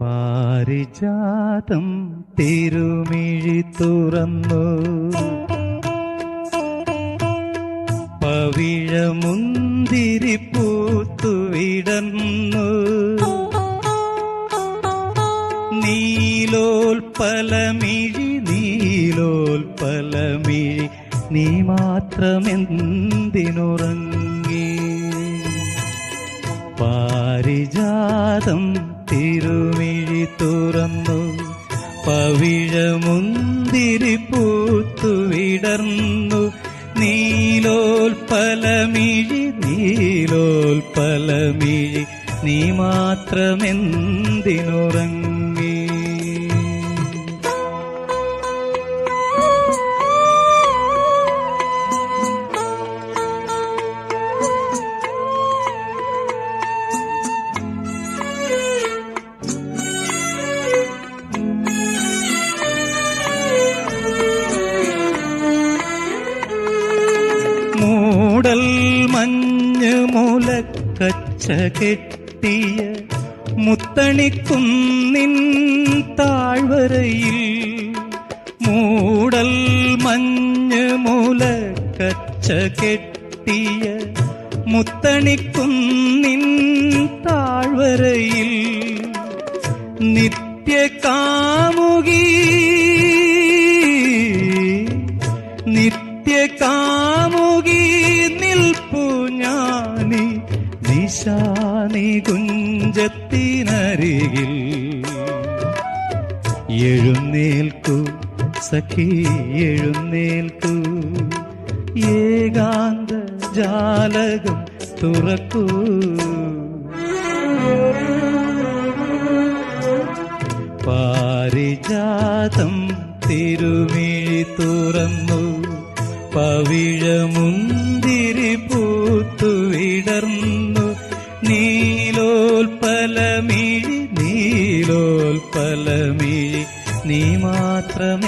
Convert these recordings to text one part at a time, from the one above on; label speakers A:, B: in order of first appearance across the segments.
A: പാരിജാതം തിരുമിഴി തുറന്നു. പവിഴമുന്തിരി പൂത്തുവിടന്നു നീലോൽപലമിഴി നീലോൽപലമിഴി നീ മാത്രമെന്തിനുറങ്ങി? പാരിജാതം തിരുമിഴി തുറന്നു പവിഴമുന്തിരി പൂത്തുവിടർന്നു നീലോൽപലമിഴി നീലോൽപലമിഴി നീ മാത്രമെന്തിനുറങ്ങി? മഞ്ഞ് മുലക്കച്ച കെട്ടിയ മുത്തണിക്കുന്നിൻ താഴ്വരയിൽ മൂടൽ മഞ്ഞ് മുലക്കച്ച കെട്ടിയ മുത്തണിക്കുന്നിൻ താഴ്വരയിൽ നിത്യകാമുകി നിത്യകാമുകി കുഞ്ചത്തിനരികിൽ എഴുന്നേൽക്കൂ സഖി എഴുന്നേൽക്കൂ. ഏകാന്ത ജാലകം തുറക്കൂ. പാരിജാതം തിരുമിഴി തുറന്നു പവിഴമുന്തിരി പൂത്തുവിടർന്നു നീലോൽപലമിഴി നീ മാത്രമെന്തിനുറങ്ങി?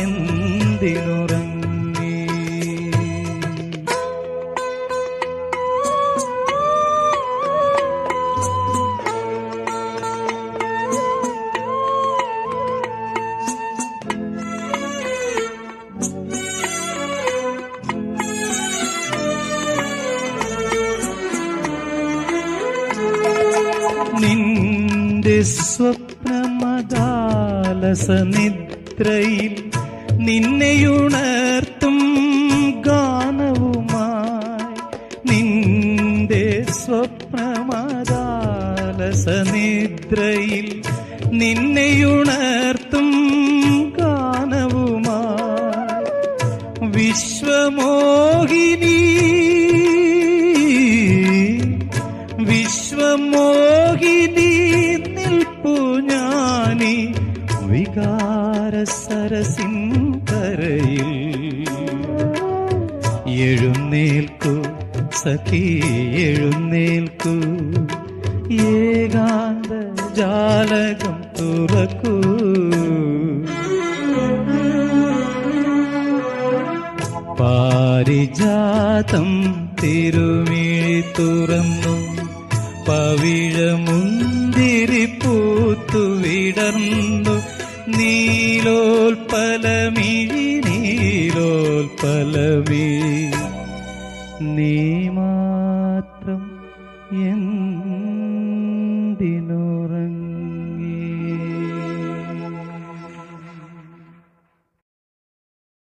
A: നിന്റെ സ്വപ്നമദാലസ നിദ്രയിൽ നിന്നെയുണർത്തും ഗാനവുമായി. നിന്റെ സ്വപ്നമദാലസ നിദ്രയിൽ നിന്നെയുണർത്തും ഗാനവുമായി. വിശ്വമോഹിനി വിശ്വമോഹിനി എഴുന്നേൽക്കൂ സഖി എഴുന്നേൽക്കൂ. ഏകാന്ത ജാലകം തുറക്കൂ. പാരിജാതം തിരുമിഴി തുറന്നു പവിഴമുന്തിരി പൂത്തുവിടർന്നു നീലോൽപലമിഴി பலவே நீமா